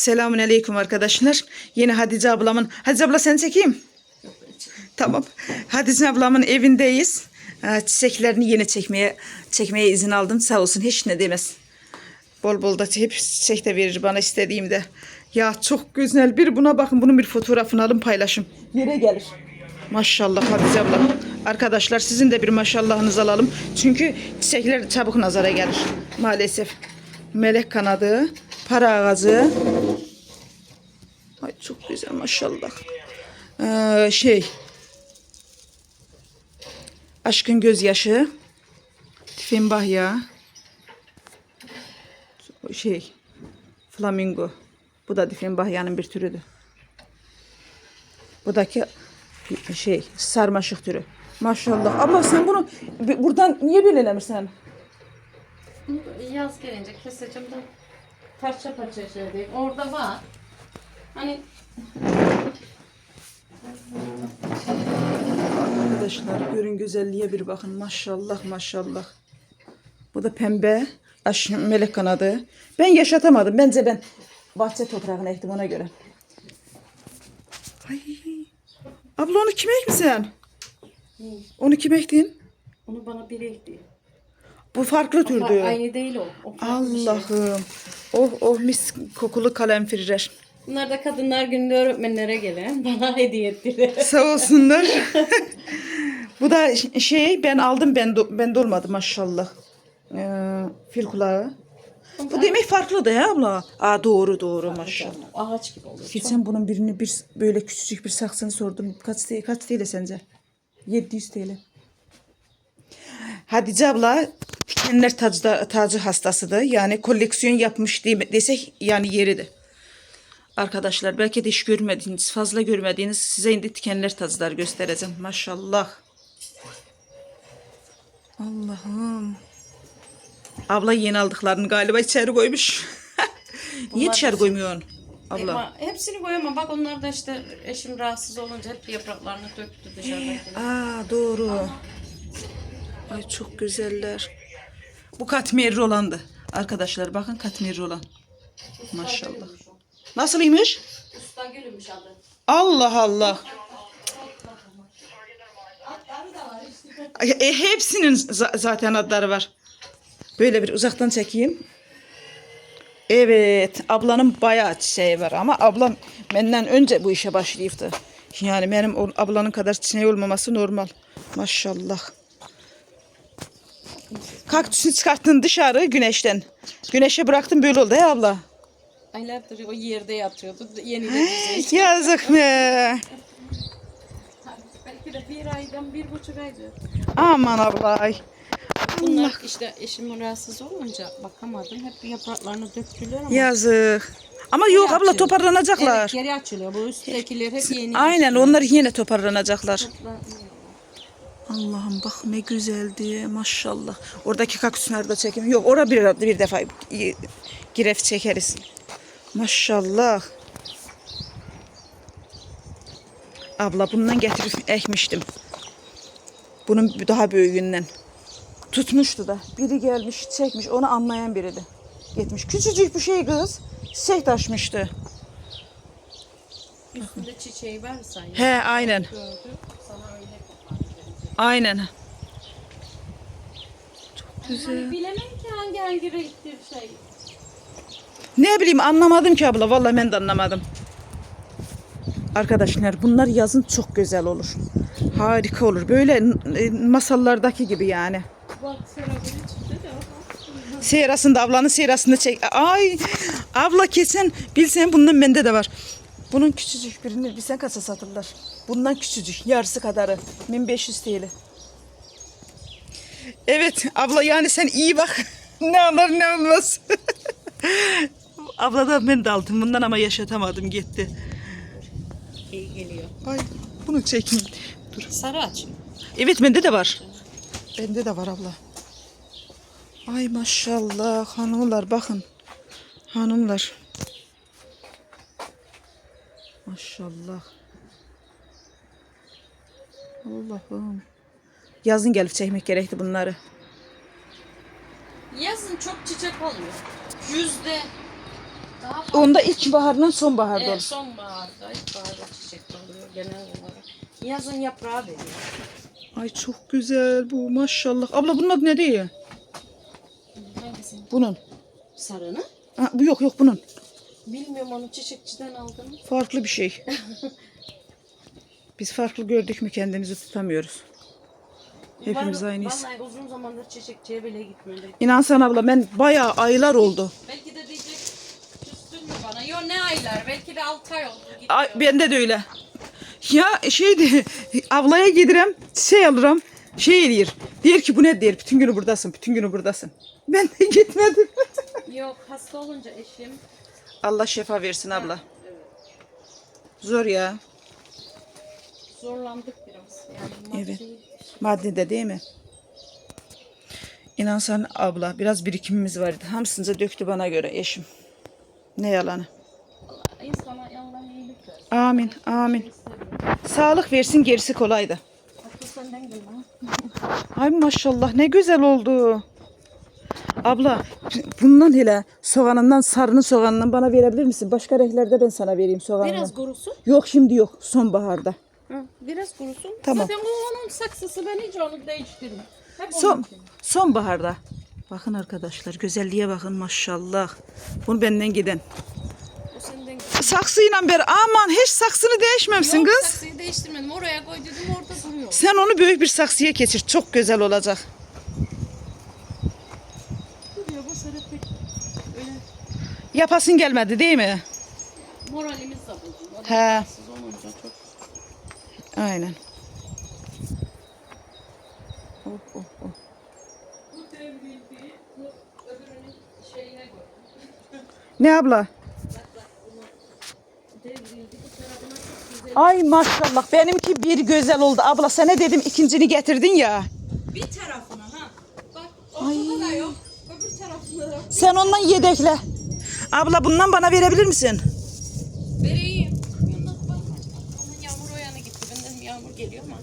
Selamun aleyküm arkadaşlar. Yeni Hatice ablamın... Hatice abla seni çekeyim. Tamam. Hatice ablamın evindeyiz. Ee, Çiçeklerini yeni çekmeye çekmeye izin aldım. Sağ olsun hiç ne demez. Bol bol da hep çiçek de verir bana istediğimde. Ya çok güzel. Bir buna bakın. Bunun bir fotoğrafını alın paylaşım. Yere gelir. Maşallah Hatice abla. Arkadaşlar sizin de bir maşallahınızı alalım. Çünkü çiçekler çabuk nazara gelir. Maalesef. Melek kanadı, para ağacı. Ay çok güzel maşallah. Ee, şey. Aşkın gözyaşı. Tifenbah ya. Şey. Flamingo. Bu da Difenbahya'nın bir türüdür. Budaki şey sarmaşık türü. Maşallah. Ama sen bunu buradan niye belirlemişsin? Yaz gelince keseceğim de parça parça şey. Orada var. Hani Arkadaşlar görün güzelliğe bir bakın. Maşallah maşallah. Bu da pembe. Aş melek kanadı. Ben yaşatamadım. Bence ben bahçe toprağına ektim ona göre. Ay. Abla onu kime ekmişsin? Onu kime ektin? onu bana biri ekti. Bu farklı türdü. Aynı değil o. o şey. Allah'ım. Oh oh mis kokulu kalemfirer. Bunlar da kadınlar gününde öğretmenlere gelen bana hediye ettiler. Sağ olsunlar. Bu da şey ben aldım ben do- ben dolmadı maşallah. Ee, fil kulağı. Bu demek farklı da ya abla. Aa doğru doğru maşallah. Ağaç gibi oluyor. Geçen bunun birini bir böyle küçücük bir saksını sordum. Kaç TL, kaç TL sence? 700 TL. Hatice abla dikenler tacı, tacı hastasıdır. Yani koleksiyon yapmış diye- desek yani yeridir. Arkadaşlar belki de hiç görmediğiniz, fazla görmediğiniz size indi dikenler tacılar göstereceğim. Maşallah. Allah'ım. Abla yeni aldıklarını galiba içeri koymuş. Niye da- koymuyorsun? Abla. Ama hepsini koyamam. Bak onlar da işte eşim rahatsız olunca hep yapraklarını döktü dışarıdakine. Aa doğru. Ay çok güzeller. Bu katmerli olandı. Arkadaşlar bakın katmerli olan. Maşallah. Nasılıymış? Usta gülümüş adı. Allah Allah. E, hepsinin za- zaten adları var. Böyle bir uzaktan çekeyim. Evet, ablanın bayağı çiçeği var ama ablam benden önce bu işe başlayıptı. Yani benim o ablanın kadar çiçeği olmaması normal. Maşallah. Kaktüsü çıkarttın dışarı güneşten. Güneşe bıraktın böyle oldu ya abla. Aylardır o yerde yatıyordu. Yeni de. Yazık be. Belki de bir aydan bir buçuk aydır. Aman abla. Bunlar işte eşim rahatsız olunca bakamadım. Hep yapraklarını döktüler ama. Yazık. Ama yok abla toparlanacaklar. Evet geri açılıyor. Bu üsttekiler hep yeni. Aynen onlar yine toparlanacaklar. Allah'ım bak ne güzeldi maşallah. Oradaki kaktüsleri de çekeyim. Yok orada bir, bir defa giref çekeriz. Maşallah. Abla bundan getirip ekmiştim. Bunun daha büyüğünden. Tutmuştu da. Biri gelmiş çekmiş onu anlayan biriydi. Gitmiş. Küçücük bir şey kız. Çiçek taşmıştı. Üstünde çiçeği varsa ya. He aynen. Gördüm. Sana öyle. Aynen. Hani bilemem ki hangi hangi renktir şey. Ne bileyim anlamadım ki abla. Vallahi ben de anlamadım. Arkadaşlar bunlar yazın çok güzel olur. Harika olur. Böyle e, masallardaki gibi yani. Bak. Seyrasında ablanın seyrasında çek. Ay abla kesin bilsen bundan bende de var. Bunun küçücük birini bilsen kaça satırlar. Bundan küçücük yarısı kadarı. 1500 TL. Evet abla yani sen iyi bak. ne olur ne olmaz. abla da ben de aldım bundan ama yaşatamadım gitti. İyi geliyor. Ay bunu çekeyim. Dur. Sarı aç. Evet bende de var. Bende de var abla. Ay maşallah hanımlar bakın. Hanımlar. Maşallah. Allah'ım. Yazın gelip çekmek gerekti bunları. Yazın çok çiçek olmuyor. Yüzde daha Onda ilkbaharla sonbaharda Evet, olur. sonbaharda, ilkbaharda çiçek oluyor genel olarak. Yazın yaprağı veriyor. Ay çok güzel bu maşallah. Abla bunun adı ne diyor? Hangisini? Bunun. Sarını? Ha, bu yok yok bunun. Bilmiyorum onu çiçekçiden aldım. Farklı bir şey. Biz farklı gördük mü kendimizi tutamıyoruz. Hepimiz Var- aynıyız. Vallahi uzun zamandır çiçekçiye bile gitmedim. İnan sana abla ben bayağı aylar oldu. Belki de diyecek mü bana? Yo ne aylar? Belki de 6 ay oldu. Gidiyor. Ay, bende de öyle. Ya şeydi ablaya gidirem şey alırım şey eləyir. Diyor ki bu ne der bütün günü buradasın bütün günü buradasın. Ben de gitmedim. Yok hasta olunca eşim. Allah şefa versin abla. Zor ya. Zorlandık biraz. Yani Evet. maddi- Maddede değil mi? İnan sen abla biraz birikimimiz vardı. Hamsınca döktü bana göre eşim. Ne yalanı. İnsana Allah iyilik versin. Amin amin. Sağlık versin gerisi gel ha. Ay maşallah ne güzel oldu. Abla bundan hele soğanından sarının soğanından bana verebilir misin? Başka renklerde ben sana vereyim soğanından. Biraz kurusun. Yok şimdi yok sonbaharda. Hı, biraz kurusun. Tamam. Zaten bu onun saksısı ben hiç onu değiştirmem. Hep Son, sonbaharda. Bakın arkadaşlar güzelliğe bakın maşallah. Bunu benden giden. O senden Saksıyla beri aman hiç saksını değişmemişsin Yok, kız. saksıyı değiştirmedim. Oraya koy dedim orada duruyor. Sen onu büyük bir saksıya geçir. Çok güzel olacak. Duruyor bu sene pek öyle Yapasın gelmedi değil mi? moralimiz de bozuldu. He. olunca çok. Aynen. Oh, oh, Bu devrildi. Bu öbürünün şeyine koy. Ne abla? Ay maşallah benimki bir güzel oldu. Abla sana dedim ikincini getirdin ya. Bir tarafına ha. Bak ortada da yok. Öbür tarafında da. Sen ondan yedekle. Abla bundan bana verebilir misin? Vereyim. Onun yağmur o yana gitti. Benden yağmur geliyor ama.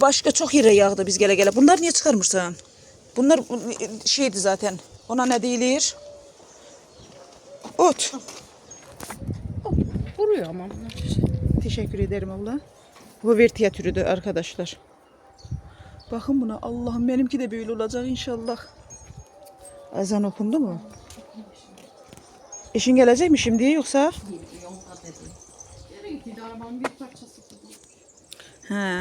Başka çok yere yağdı biz gele gele. Bunlar niye çıkarmışsın? Bunlar şeydi zaten. Ona ne değilir? Ot. Vuruyor ama. Teşekkür ederim abla. Bu vertiye türüdür arkadaşlar. Bakın buna Allah'ım benimki de böyle olacak inşallah. Ezan okundu mu? Eşin gelecek mi şimdi yoksa? He.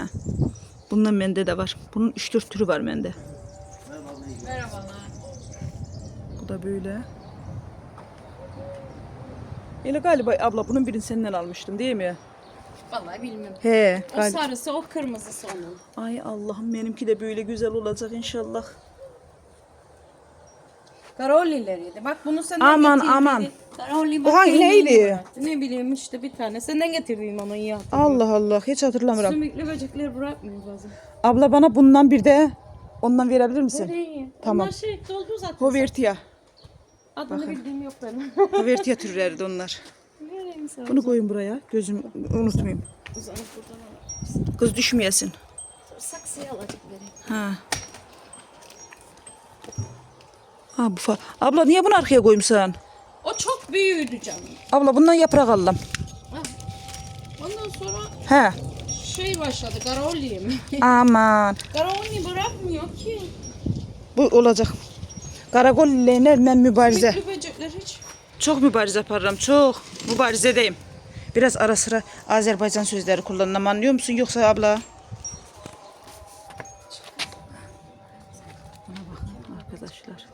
Bundan bende de var. Bunun 3-4 türü var bende. Merhabalar. Bu da böyle. Öyle galiba abla bunun birini senden almıştım değil mi? Vallahi bilmiyorum. He. O Galiba. sarısı o kırmızısı onun. Ay Allah'ım benimki de böyle güzel olacak inşallah. Karolileriydi. Bak bunu senden Aman, aman. Karoli bak O hangi neydi? Ne bileyim işte bir tane. Senden getirdiğim onu iyi hatırlıyorum. Allah Allah hiç hatırlamıyorum. Sümüklü böcekleri bırakmıyor bazen. Abla bana bundan bir de ondan verebilir misin? Vereyim. Tamam. Onlar şey doldu zaten. Bu vertiye. Adını bildiğim yok benim. Türleri de onlar. Vereyim sana. Bunu koyun buraya. Gözüm unutmayayım. Uzanıp buradan alalım. Kız düşmeyesin. Saksıya alacak vereyim. Ha. Ha bu fa- Abla niye bunu arkaya koymuşsun? O çok büyüğüydü canım. Abla bundan yaprak. Ha. Ondan sonra He. Şey başladı. Karoli mi? Aman. Karoli bırakmıyor ki. Bu olacak. Karakol ile ben mübarize. Sümüklü böcekler hiç. Çok mübarize yaparım. Çok. Mübarizedeyim. Biraz ara sıra Azerbaycan sözleri kullanmam anlıyor musun yoksa abla? Arkadaşlar.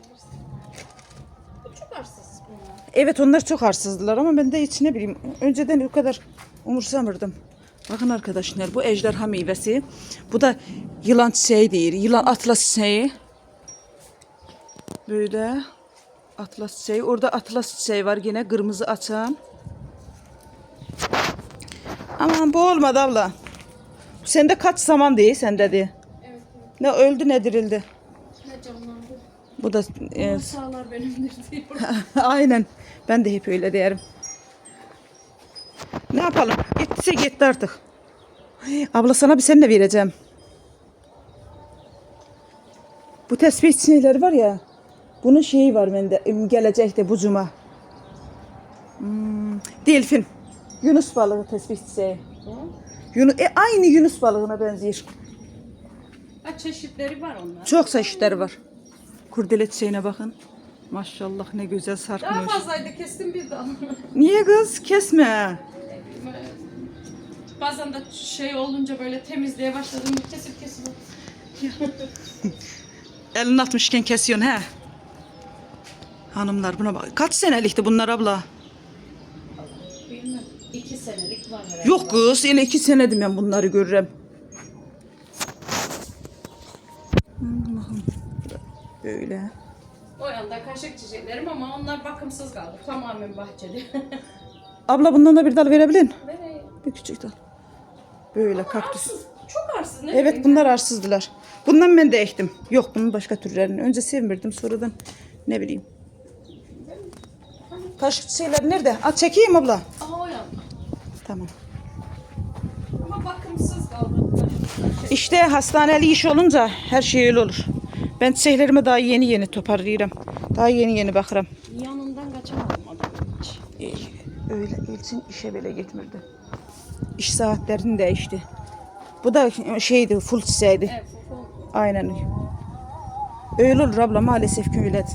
Çok arsız bunlar. Evet onlar çok arsızdılar ama ben de hiç ne bileyim önceden o kadar umursamırdım. Bakın arkadaşlar bu ejderha meyvesi. Bu da yılan çiçeği değil. Yılan atlas çiçeği. Böyle atlas çiçeği. Orada atlas çiçeği var yine kırmızı açan. Aman bu olmadı abla. Sende kaç zaman değil sende de. Evet. Ne öldü ne dirildi. Ne canlandı. Bu da e, sağlar benimdir diyor. Aynen. Ben de hep öyle derim. Ne yapalım? Gittiyse gitti artık. Ay, Abla sana bir sen de vereceğim. Bu tespih şeyleri var ya. Bunun şeyi var bende. Gelecekte bu cuma. Hmm, delfin. Yunus balığı tespih çiçeği. Yunus, e, aynı Yunus balığına benziyor. Ha, çeşitleri var onlar. Çok çeşitleri var. Kurdele çiçeğine bakın. Maşallah ne güzel Daha sarkmış. fazlaydı kestim bir dal. Niye kız? Kesme. Bazen de şey olunca böyle temizliğe başladım kesip kesip. Elini atmışken kesiyorsun he. Hanımlar buna bak. Kaç senelikti bunlar abla? Bilmem. İki senelik var herhalde. Yok kız. Yine iki senedim ben bunları görürüm. Allah'ım. Böyle. O yanda kaşık çiçeklerim ama onlar bakımsız kaldı. Tamamen bahçeli. Abla bundan da bir dal verebilin. Nereye? Bir küçük dal. Böyle kaktüs. Arsız. Çok arsız. Ne Evet bileyim. bunlar arsızdılar. Bundan ben de ektim. Yok bunun başka türlerini. Önce sevmirdim sonradan ne bileyim. Kaşık şeyler nerede? At çekeyim abla. Aha o yanda. Tamam. Ama bakımsız kaldı. İşte hastaneli iş olunca her şey öyle olur. Ben çiçeklerimi daha yeni yeni toparlıyorum. Daha yeni yeni bakarım. Yanından kaçamadım adamın hiç. Ee, Öyle Elçin işe bile gitmirdi. İş saatlerini değişti. Bu da şeydi, full çiçeğiydi. Evet. Aynen öyle. Olur abla maalesef ki öyle.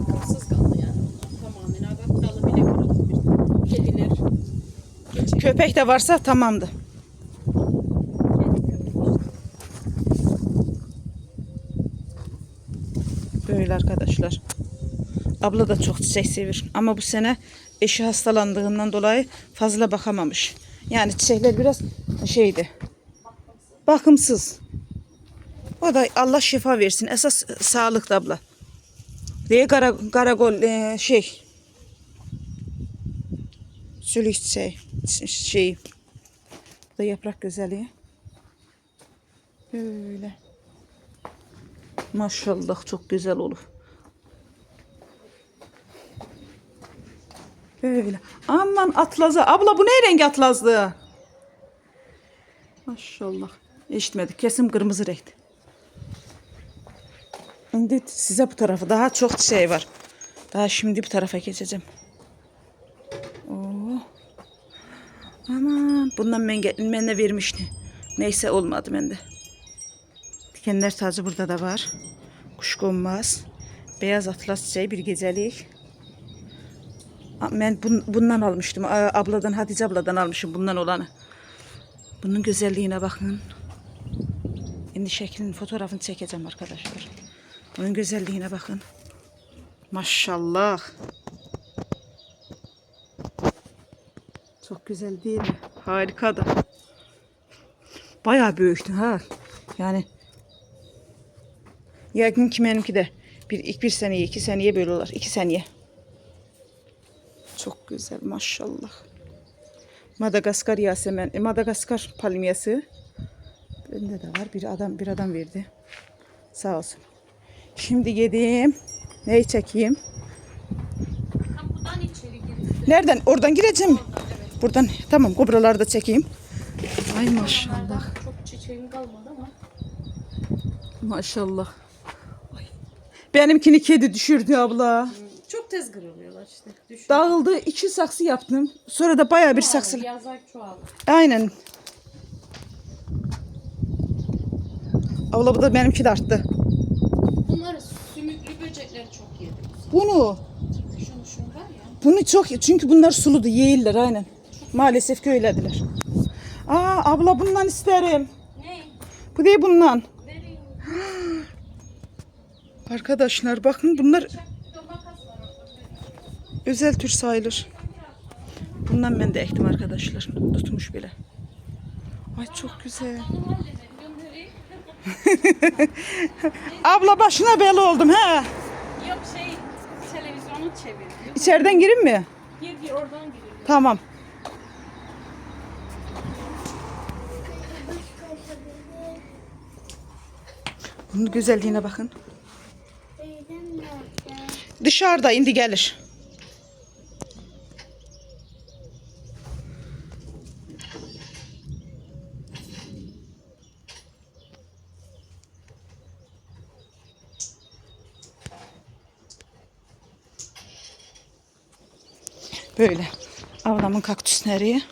Bakımsız kaldı yani. Tamamen. Ha, Bak dalı bile kurutmuş. Kediler. Geçen Köpek de varsa tamamdı. Böyle arkadaşlar. Abla da çok çiçek sever. Ama bu sene eşi hastalandığından dolayı fazla bakamamış. Yani çiçekler biraz şeydi. Bakımsız. O da Allah şifa versin. Esas sağlıklı abla. Diye kara, karagol e, şey. Sülük çiçeği. Şey. Bu da yaprak güzelliği. Böyle. Maşallah çok güzel olur. Böyle. Aman atlazı. Abla bu ne rengi atlazdı? Maşallah. Eşitmedik. Kesim kırmızı renkti. Şimdi size bu tarafı daha çok şey var. Daha şimdi bu tarafa geçeceğim. Oo. Aman bundan ben, ben de vermişti. Neyse olmadı bende. Dikenler tacı burada da var. Kuşkonmaz. Beyaz atlas çiçeği bir gecelik. Ben bun- bundan almıştım. Abladan Hatice abladan almışım bundan olanı. Bunun güzelliğine bakın. Şimdi şeklinin fotoğrafını çekeceğim arkadaşlar. Bunun güzelliğine bakın. Maşallah. Çok güzel değil mi? Harika da. Bayağı büyüktü ha. Yani yakın ki benimki de bir, ilk bir seneye iki seneye böyle olur. iki seneye. Çok güzel maşallah. Madagaskar yasemen, e, Madagaskar palmiyesi. Bende de var. Bir adam bir adam verdi. Sağ olsun. Şimdi yedim. Neyi çekeyim? Kapıdan içeri girdi. Nereden? Oradan gireceğim. Buradan. Tamam. Kobraları da çekeyim. Ay maşallah. Çok çiçeğim kalmadı ama. Maşallah. Ay. Benimkini kedi düşürdü abla. Çok tez kırılıyorlar işte. Düşün. Dağıldı. iki saksı yaptım. Sonra da bayağı bir saksı. Yazar çoğalır. Aynen. Abla bu da benimki de arttı. Bunları sümüklü böcekleri çok yedi. Bunu. Şunu şunu var ya. Bunu çok çünkü bunlar suludu yeğiller aynen. Maalesef ki öylediler. Aa abla bundan isterim. Ne? Bu değil bundan. Arkadaşlar bakın bunlar Bir de makas var orada. Özel tür sayılır. Bundan ben de ektim arkadaşlar. Tutmuş bile. Ay çok güzel. Abla başına bela oldum he. Yok şey televizyonu çevir. İçeriden girin mi? gir gir oradan girin. Tamam. Bunun güzelliğine bakın. Dışarıda indi gelir. Böyle. Ablamın kaktüsleri.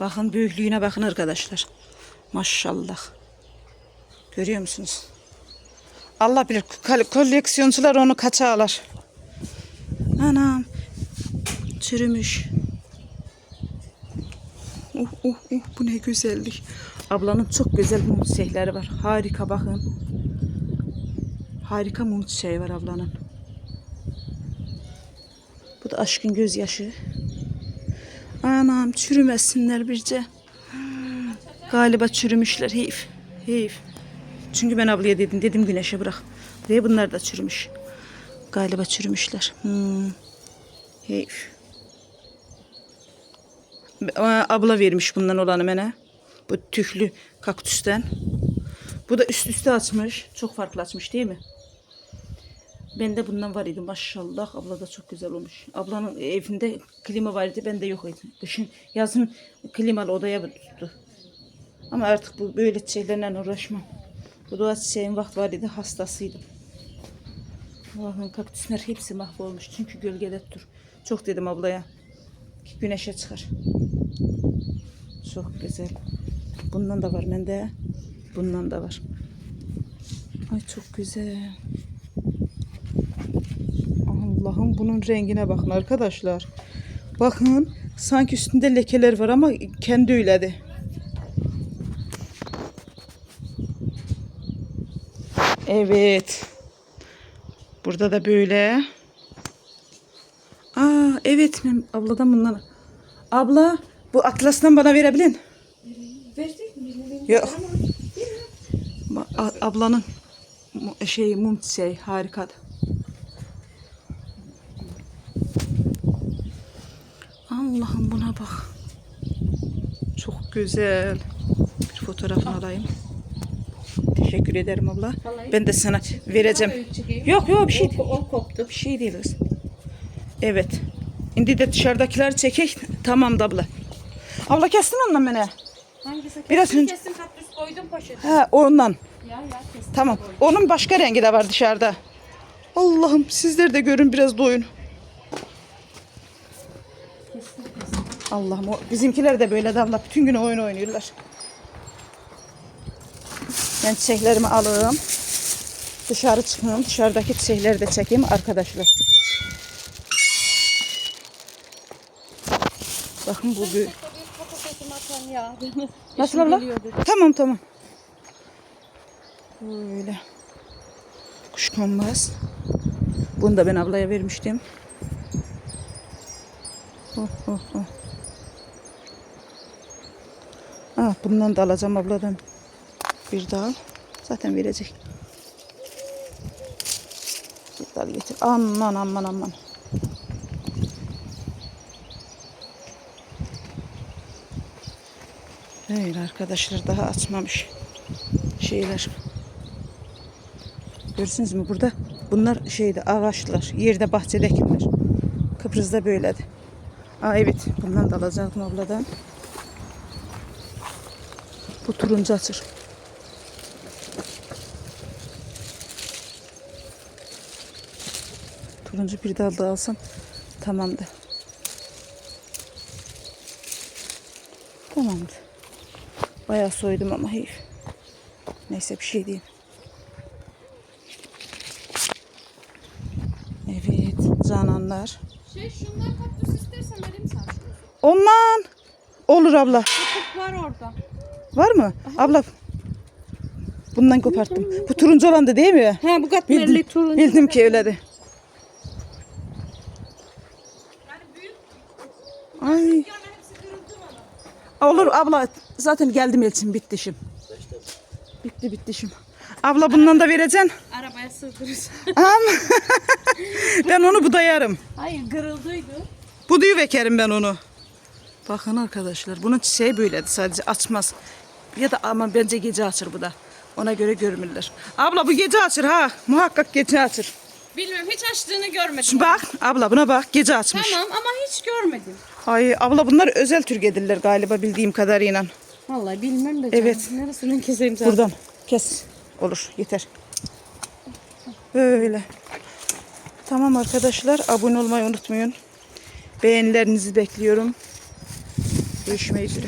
Bakın büyüklüğüne bakın arkadaşlar. Maşallah. Görüyor musunuz? Allah bilir kol- koleksiyoncular onu kaça alır. Anam. Çürümüş. Uh, uh, uh, bu ne güzellik. Ablanın çok güzel mum var. Harika bakın. Harika mum çiçeği var ablanın. Bu da aşkın gözyaşı. Anam çürümesinler birce. Galiba çürümüşler. Heyif. Heyif. Çünkü ben ablaya dedim. Dedim güneşe bırak. Ve bunlar da çürümüş. Galiba çürümüşler. Hmm. Heyif. Abla vermiş bundan olanı bana. Bu tüklü kaktüsten. Bu da üst üste açmış. Çok farklı açmış değil mi? Bende bundan var idi maşallah. Abla da çok güzel olmuş. Ablanın evinde klima var idi. Bende yok idi. Kışın yazın klimalı odaya tuttu. Ama artık bu böyle şeylerle uğraşmam. Bu doğa çiçeğin vaxt var idi hastasıydım. Bakın kaktüsler hepsi mahvolmuş. Çünkü gölgede dur. Çok dedim ablaya. Ki güneşe çıkar. Çok güzel. Bundan da var bende. Bundan da var. Ay çok güzel. Allah'ım bunun rengine bakın arkadaşlar. Bakın sanki üstünde lekeler var ama kendi öyledi. Evet. Burada da böyle. Aa evet abladan bundan. Abla bu atlasdan bana verebilin. Verecek mi? Yok. Ablanın şey mum çiçeği harikadı. Allah'ım buna bak. Çok güzel. Bir fotoğrafını alayım. Teşekkür ederim abla. Ben de sana vereceğim. Yok yok bir şey değil. O, koptu. Bir şey değil. Evet. Şimdi de dışarıdakileri çekek. Tamam da abla. Abla kestin ondan beni. Hangisi? Biraz önce- kesin kaktüs koydum poşete. Ha ondan. Ya ya kesin. Tamam. Onun başka rengi de var dışarıda. Allah'ım sizler de görün biraz doyun. Kesin kesin. Allah'ım o bizimkiler de böyle de abla bütün gün oyun oynuyorlar. Ben çiçeklerimi alayım. Dışarı çıkayım. Dışarıdaki çiçekleri de çekeyim arkadaşlar. Bakın bu bir... Nasıl abla? Tamam tamam. Böyle. Kuşkonmaz. Bunu da ben ablaya vermiştim. Oh, oh, oh. Ah, bundan da alacağım abladan. Bir dal. Zaten verecek. Bir dal getir. Aman aman aman. Öyle arkadaşlar daha açmamış şeyler. Görürsünüz mü burada? Bunlar şeyde ağaçlar. Yerde bahçedekiler. Kıbrıs'ta böyledi. Aa evet bundan da alacaktım abladan. Bu turuncu açır. Turuncu bir dal daha alsam tamamdır. Tamamdır. Bayağı soydum ama heyif. Neyse bir şey değil. Evet cananlar. Şey şundan kaktüs istersen vereyim sana. Ondan. Olur abla. Kutup var orada. Var mı? Abla. Bundan koparttım. Bu turuncu olan da değil mi? He bu katmerli turuncu. bildim ki öyledi. Ay. Olur abla. Zaten geldim Elçin. Bitti işim. Bitti bitti işim. Abla bundan da vereceksin. Arabaya sığdırırız. Ama ben onu budayarım. Hayır kırıldıydı. Buduyu vekerim ben onu. Bakın arkadaşlar bunun çiçeği böyledi sadece açmaz. Ya da ama bence gece açır bu da. Ona göre görmürler. Abla bu gece açır ha. Muhakkak gece açır. Bilmiyorum hiç açtığını görmedim. Şu bak abla buna bak gece açmış. Tamam ama hiç görmedim. Ay abla bunlar özel tür gediller galiba bildiğim kadarıyla. Vallahi bilmem de. Evet. canım. Neresinden keseyim zaten. Buradan kes. Olur yeter. Böyle. Tamam arkadaşlar abone olmayı unutmayın. Beğenilerinizi bekliyorum. Görüşmek üzere.